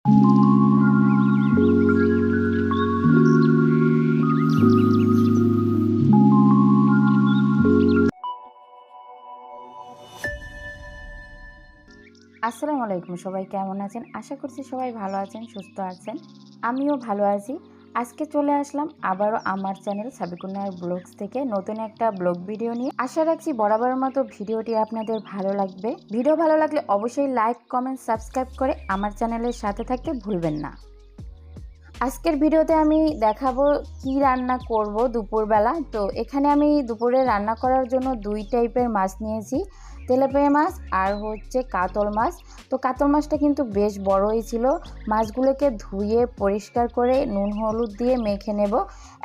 আসসালামু আলাইকুম, সবাই কেমন আছেন? আশা করছি সবাই ভালো আছেন, সুস্থ আছেন। আমিও ভালো আছি। আজকে চলে আসলাম আবারও আমার চ্যানেল সাবিকুন্নার ব্লগস থেকে। নতুন একটা ব্লগ ভিডিও নিয়ে। আশা রাখছি বরাবর মতো ভিডিওটি আপনাদের ভালো লাগবে। ভিডিও ভালো লাগলে অবশ্যই লাইক, কমেন্ট, সাবস্ক্রাইব করে আমার চ্যানেলের সাথে থাকতে ভুলবেন না। আজকের ভিডিওতে আমি দেখাবো কি রান্না করব দুপুরবেলা। তো এখানে আমি দুপুরে রান্না করার জন্য দুই টাইপের মাছ নিয়েছি, তেলাপিয়া মাছ আর হচ্ছে কাতল মাছ। তো কাতল মাছটা কিন্তু বেশ বড়ই ছিল। মাছগুলোকে ধুয়ে পরিষ্কার করে নুন হলুদ দিয়ে মেখে নেব।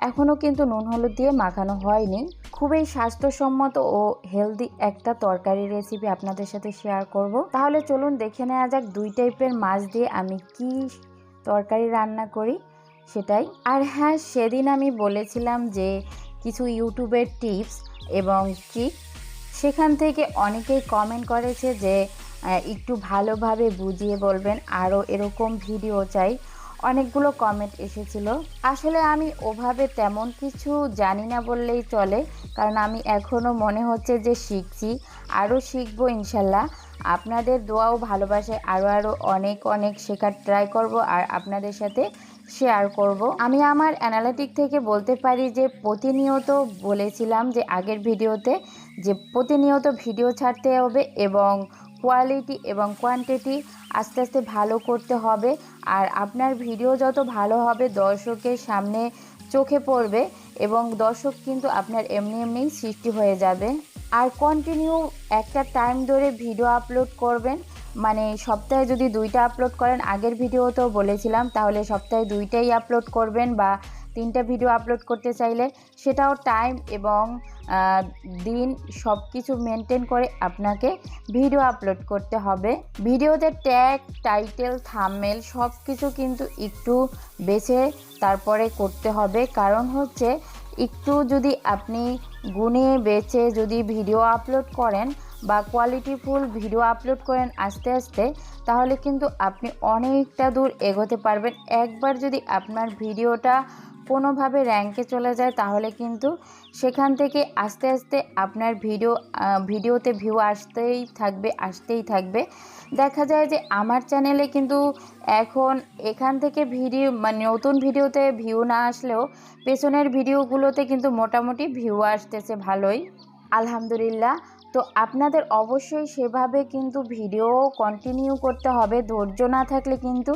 এখনও কিন্তু নুন হলুদ দিয়ে মাখানো হয়নি। খুবই স্বাস্থ্যসম্মত ও হেলদি একটা তরকারি রেসিপি আপনাদের সাথে শেয়ার করব। তাহলে চলুন দেখে নেওয়া যাক দুই টাইপের মাছ দিয়ে আমি কি তরকারি রান্না করি সেটাই। আর হ্যাঁ সেদিন আমি বলেছিলাম যে কিছু ইউটিউবের টিপস এবং ট্রিক। সেখান থেকে অনেকেই কমেন্ট করেছে যে একটু ভালোভাবে বুঝিয়ে বলবেন, আরও এরকম ভিডিও চাই। অনেকগুলো কমেন্ট এসেছিল। আসলে আমি ওভাবে তেমন কিছু জানি না বললেই চলে, কারণ আমি এখনও মনে হচ্ছে যে শিখছি। আরও শিখব ইনশাল্লাহ। আপনাদের দোয়াও ভালোবাসে আরও আরও অনেক অনেক শেখার ট্রাই করব আর আপনাদের সাথে শেয়ার করব। আমি আমার অ্যানালিটিক থেকে বলতে পারি যে, প্রতিনিয়ত বলেছিলাম যে, আগের ভিডিওতে যে, প্রতিনিয়ত ভিডিও ছাড়তে হবে এবং কোয়ালিটি এবং কোয়ান্টিটি আস্তে আস্তে ভালো করতে হবে। আর আপনার ভিডিও যত ভালো হবে, দর্শকের সামনে চোখে পড়বে এবং দর্শক কিন্তু আপনার এমনি এমনিই সৃষ্টি হয়ে যাবে। আর কন্টিনিউ একটা টাইম ধরে ভিডিও আপলোড করবেন। মানে সপ্তাহে যদি দুইটা আপলোড করেন, আগের ভিডিওতেও বলেছিলাম, তাহলে সপ্তাহে দুইটাই আপলোড করবেন বা তিনটা ভিডিও আপলোড করতে চাইলে সেটাও টাইম এবং দিন সব কিছু মেনটেন করে আপনাকে ভিডিও আপলোড করতে হবে। ভিডিওতে ট্যাগ টাইটেল থামমেল সব কিছু কিন্তু একটু বেছে তারপরে করতে হবে। কারণ হচ্ছে একটু যদি আপনি গুনে বেছে যদি ভিডিও আপলোড করেন বা কোয়ালিটিফুল ভিডিও আপলোড করেন আস্তে আস্তে, তাহলে কিন্তু আপনি অনেকটা দূর এগোতে পারবেন। একবার যদি আপনার ভিডিওটা কোনোভাবে র্যাঙ্কে চলে যায়, তাহলে কিন্তু সেখান থেকে আস্তে আস্তে আপনার ভিডিও ভিডিওতে ভিউ আসতেই থাকবে আসতেই থাকবে। দেখা যায় যে আমার চ্যানেলে কিন্তু এখন এখান থেকে ভিডিও মানে নতুন ভিডিওতে ভিউ না আসলেও পেছনের ভিডিওগুলোতে কিন্তু মোটামুটি ভিউ আসতেছে ভালোই, আলহামদুলিল্লাহ। তো আপনাদের অবশ্যই সেভাবে কিন্তু ভিডিও কন্টিনিউ করতে হবে, ধৈর্য না থাকলে কিন্তু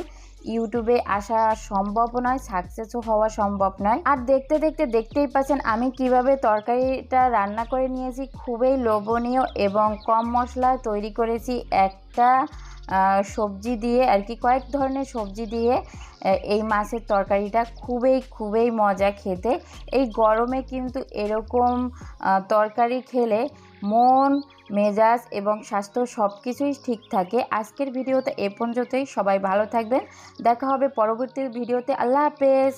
ইউটিউবে আসা সম্ভব নয় সাকসেসও হওয়া সম্ভব নয়। আর দেখতে দেখতে দেখতেই পাচ্ছেন আমি কীভাবে তরকারিটা রান্না করে নিয়েছি, খুবই লোভনীয় এবং কম মশলায় তৈরি করেছি একটা সবজি দিয়ে, আর কি কয়েক ধরনের সবজি দিয়ে এই মাছের তরকারিটা। খুবই খুবই মজা খেতে। এই গরমে কিন্তু এরকম তরকারি খেলে মন মেজাজ এবং স্বাস্থ্য সব কিছুই ঠিক থাকে। আজকের ভিডিওতে এ পর্যন্তই। সবাই ভালো থাকবেন। দেখা হবে পরবর্তী ভিডিওতে। আল্লাহ হাফেজ।